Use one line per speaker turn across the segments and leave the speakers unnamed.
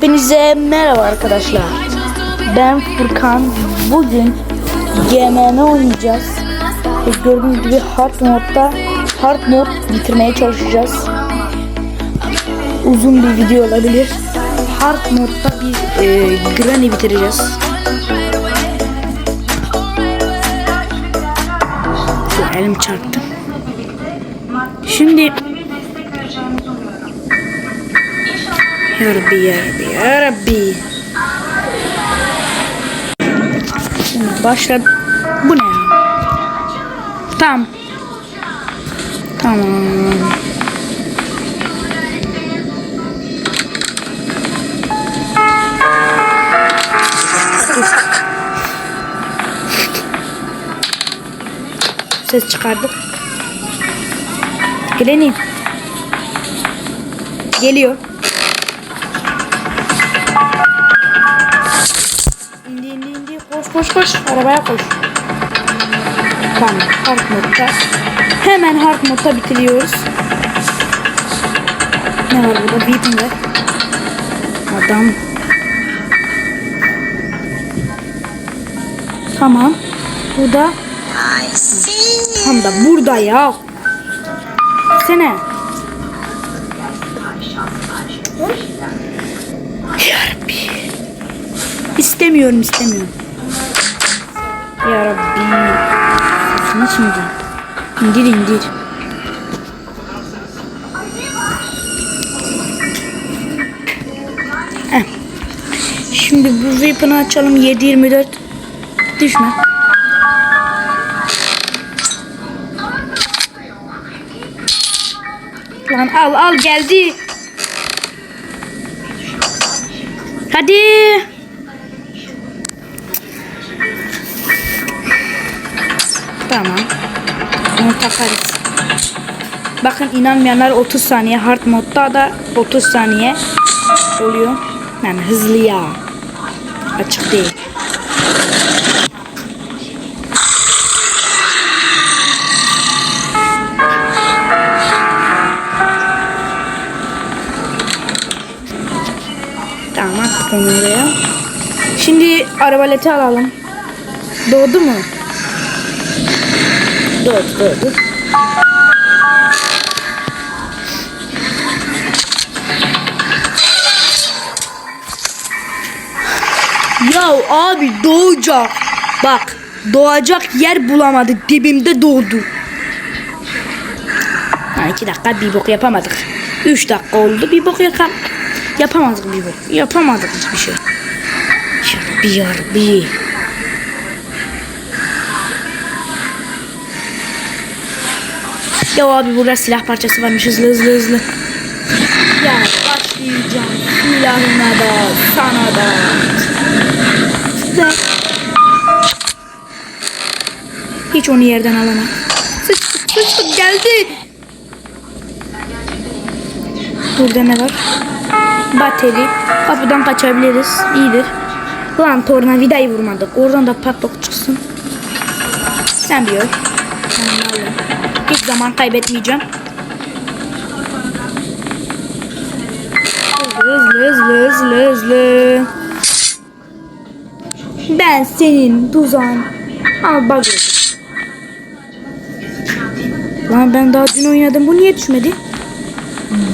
Hepinize merhaba arkadaşlar. Ben Furkan. Bugün GMN oynayacağız. Gördüğünüz gibi hard modda hard mod bitirmeye çalışacağız. Uzun bir video olabilir. Hard modda bir e, Granny bitireceğiz. Şu elim çarptı. Şimdi Ya Rabbi ya Rabbi ya Rabbi. Şimdi başladı. Bu ne ya? Tamam. Ses çıkardık. Gelenin. Geliyor. Koş koş. Arabaya koş. Tamam. Hard modda. Hemen hard modda bitiriyoruz. Ne var burada? Beating var. Adam. Tamam. Burada. Tam da burada ya. Sene. İstemiyorum istemiyorum. Ya Rabbi. Sesini şimdi. İndir indir. Heh. Şimdi bu weapon'ı açalım 724. Düşme. Lan al al geldi. Hadi. Tamam. Onu takarız. Bakın inanmayanlar 30 saniye hard modda da 30 saniye oluyor. Yani hızlı ya. Açık değil. Tamam. Şimdi arbaleti alalım. Doğdu mu? Doğdu doğdu. Ya abi doğacak. Bak doğacak yer bulamadı. Dibimde doğdu. Ha, iki dakika bir bok yapamadık. Üç dakika oldu bir bok yapam yapamadık bir bok. Yapamadık hiçbir şey. Yarbi yarbi. Ya abi burada silah parçası varmış hızlı hızlı hızlı. Ya başlayacağım. Silahına da sana da. Hiç onu yerden alamam. Sıçtık sıçtık geldi. Burada ne var? Bateri. Kapıdan kaçabiliriz. İyidir. Lan tornavidayı vurmadık. Oradan da patlak çıksın. Sen bir ör. Ben bunu alıyorum. Hiç zaman kaybetmeyeceğim. Hızlı hızlı hızlı hızlı. Ben senin tuzağın. Al bak. Lan ben daha dün oynadım. Bu niye düşmedi?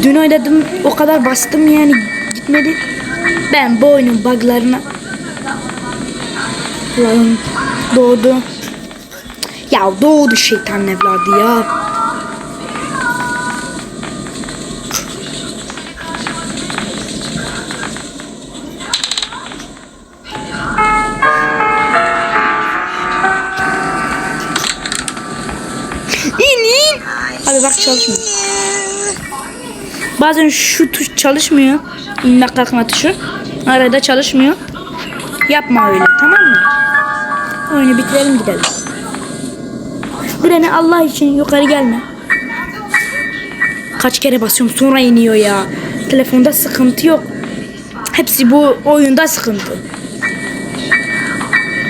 Dün oynadım. O kadar bastım yani gitmedi. Ben bu oyunun buglarına Lan doğdu. Ya doğdu şeytan evladı ya. İn in. Abi bak çalışmıyor. Bazen şu tuş çalışmıyor. İnme kalkma tuşu. Arada çalışmıyor. Yapma öyle tamam mı? Oyunu bitirelim gidelim. Direne Allah için yukarı gelme. Kaç kere basıyorum sonra iniyor ya. Telefonda sıkıntı yok. Hepsi bu oyunda sıkıntı.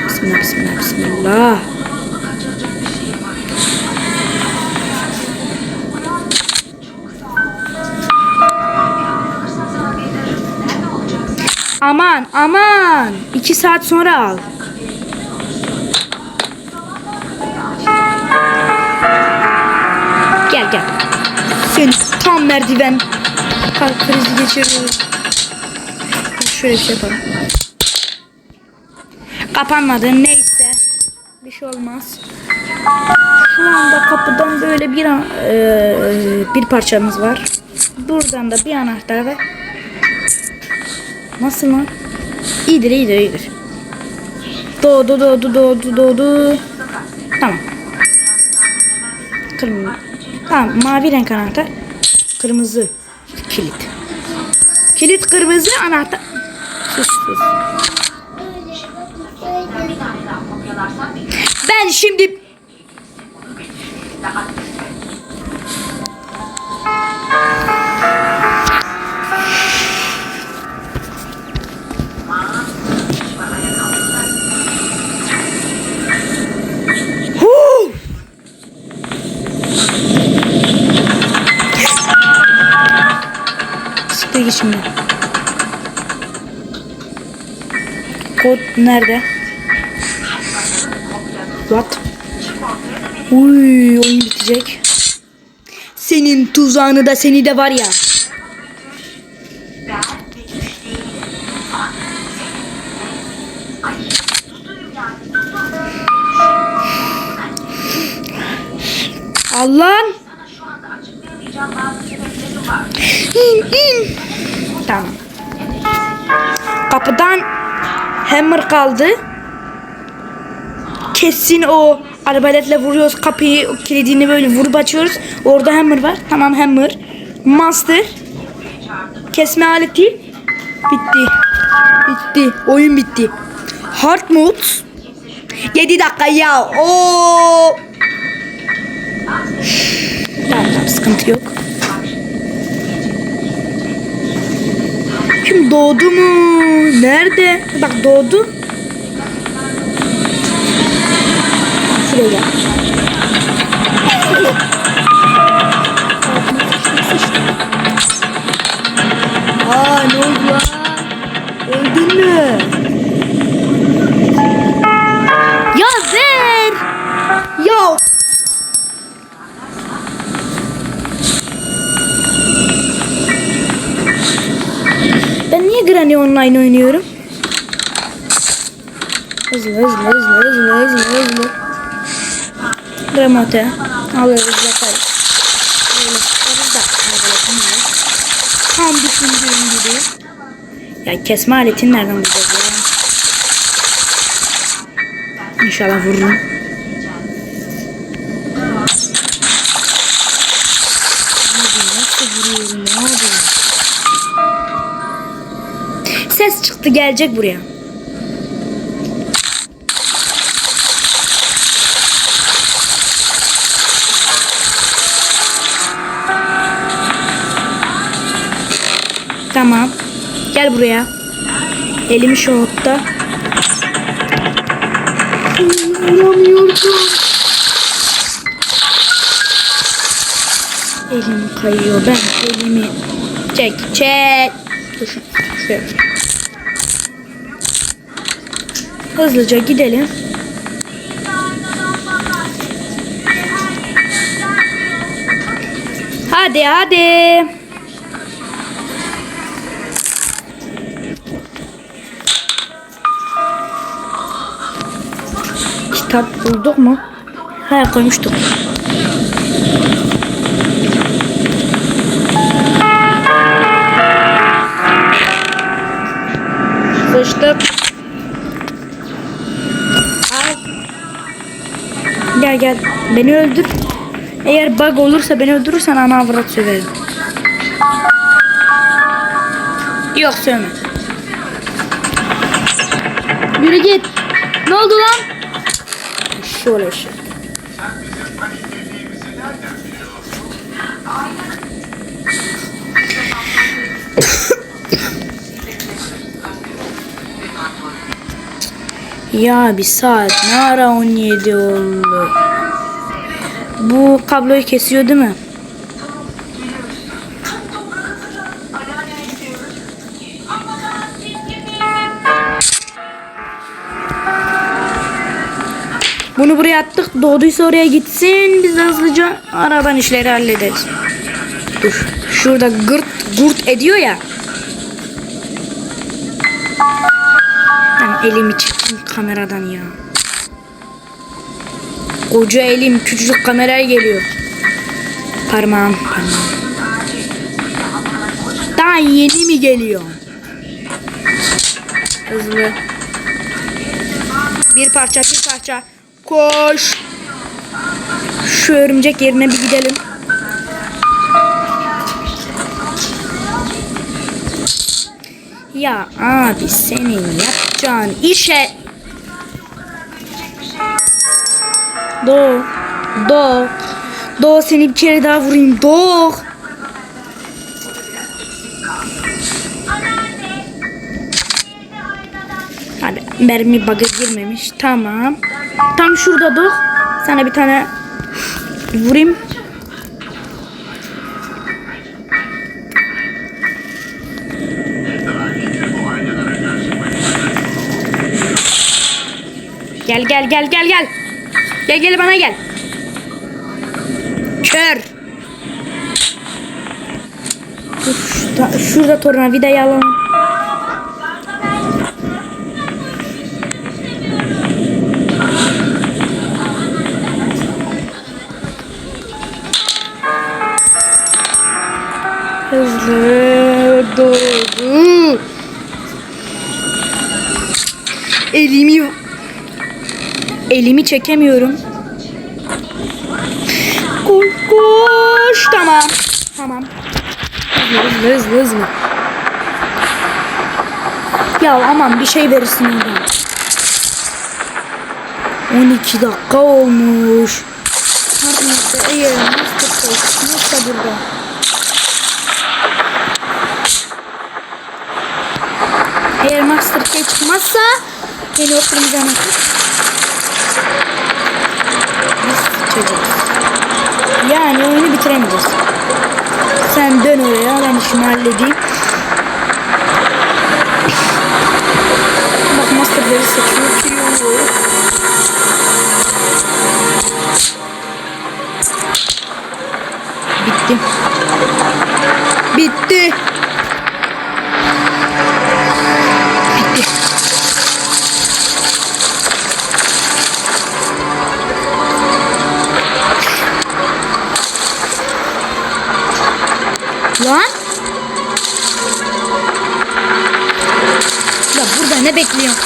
Bismillah bismillah bismillah. Aman aman. İki saat sonra al. Seni tam merdiven kalp krizi geçiriyorum. Şöyle bir şey yapalım. Kapanmadı neyse. Bir şey olmaz. Şu anda kapıdan böyle bir an- eee, bir parçamız var. Buradan da bir anahtar ve Nasıl lan? İyidir iyidir iyidir. Doğdu doğdu doğdu doğdu. Tamam. Kırmızı. Tamam mavi renk anahtar. Kırmızı kilit. Kilit kırmızı anahtar. Sus sus. Ben şimdi şimdi. Kod nerede? What? Uy, oyun bitecek. Senin tuzağını da seni de var ya. Allah'ın. İn in. Tamam. Kapıdan hammer kaldı. Kesin o arbaletle vuruyoruz kapıyı kilidini böyle vurup açıyoruz. Orada hammer var. Tamam hammer. Monster. Kesme aleti. Bitti. Bitti. Oyun bitti. Hard mode. 7 dakika ya. Oo. Tamam tamam sıkıntı yok. Kim doğdu mu? Nerede? Bak doğdu. Şuraya gel. Hızlı hızlı. Remote alıyoruz yaparız. Böyle da var. Tam düşündüğüm gibi. Ya kesme aletini nereden bulacağız ya? İnşallah vururum. Ses çıktı gelecek buraya. Gel buraya. Elimi şortta. Vuramıyorum. Elim kayıyor. Ben elimi çek çek. Dur şu- şuraya. Hızlıca gidelim. Hadi hadi. Kitap bulduk mu? Ha koymuştuk. Sıçtık. Al. Gel gel. Beni öldür. Eğer bug olursa beni öldürürsen ana avrat söverim. Yok sövme. Yürü git. Ne oldu lan? Şöyle şey. Ya bir saat ne ara 17 oldu. Bu kabloyu kesiyor değil mi? Doğduysa oraya gitsin. Biz hızlıca aradan işleri hallederiz. Dur. Şurada gırt gurt ediyor ya. Ben elimi çektim kameradan ya. Koca elim küçücük kameraya geliyor. Parmağım parmağım. Daha yeni mi geliyor? Hızlı. Bir parça bir parça. Koş. Şu örümcek yerine bir gidelim. Ya abi senin yapacağın işe Do Do Do seni bir kere daha vurayım Do mermi bug'a girmemiş tamam Tam şurada Do Sana bir tane vurayım Gel gel gel gel gel. Gel gel bana gel. Kör. Dur, şurada, şurada tornavidayı alalım. Elimi çekemiyorum. Koş koş tamam. Tamam. Hızlı hızlı hızlı. Ya aman bir şey verirsin oradan. 12 dakika olmuş. Neyse eğer nasıl nasıl burada? Eğer Master K çıkmazsa yeni okulumuza sıçacağız. Yani oyunu bitiremeyeceğiz. Sen dön oraya ben işimi halledeyim. Bak Master'ları seçiyor. Bitti. Bitti. Bitti. Lan. Ya burada ne bekliyorsun?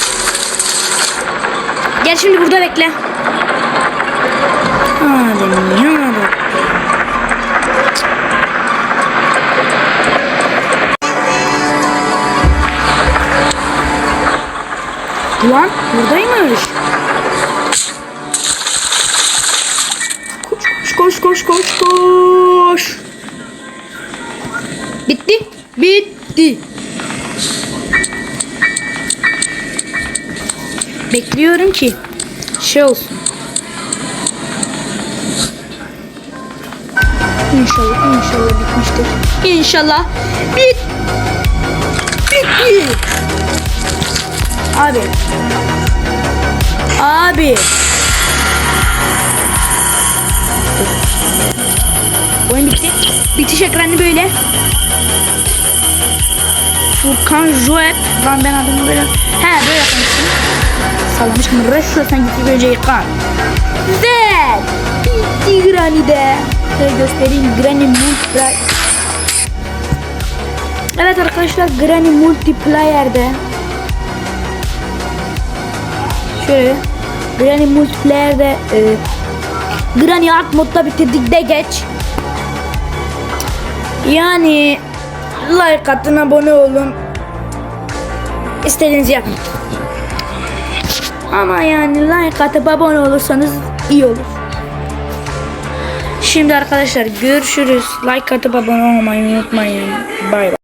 Gel şimdi burada bekle. Adem ya Lan buradaymış. Koş koş koş koş koş. Bekliyorum ki şey olsun. İnşallah inşallah bitmiştir. İnşallah bit bitti. Abi. Abi. Oyun bitti. Bitiş ekranı böyle. Furkan Joep. Lan ben adımı böyle. He böyle yapmıştım. Sallamışım. Reşo sen gitti göreceği kan. Ve bitti Granny'de. Şöyle göstereyim. Granny Multiplayer. Evet arkadaşlar Granny Multiplayer'de. Şöyle Granny Multiplayer'de e, Granny Art modda bitirdik de geç. Yani like atın abone olun. İstediğinizi yapın. Ama yani like atıp abone olursanız iyi olur. Şimdi arkadaşlar görüşürüz. Like atıp abone olmayı unutmayın. Bay bay.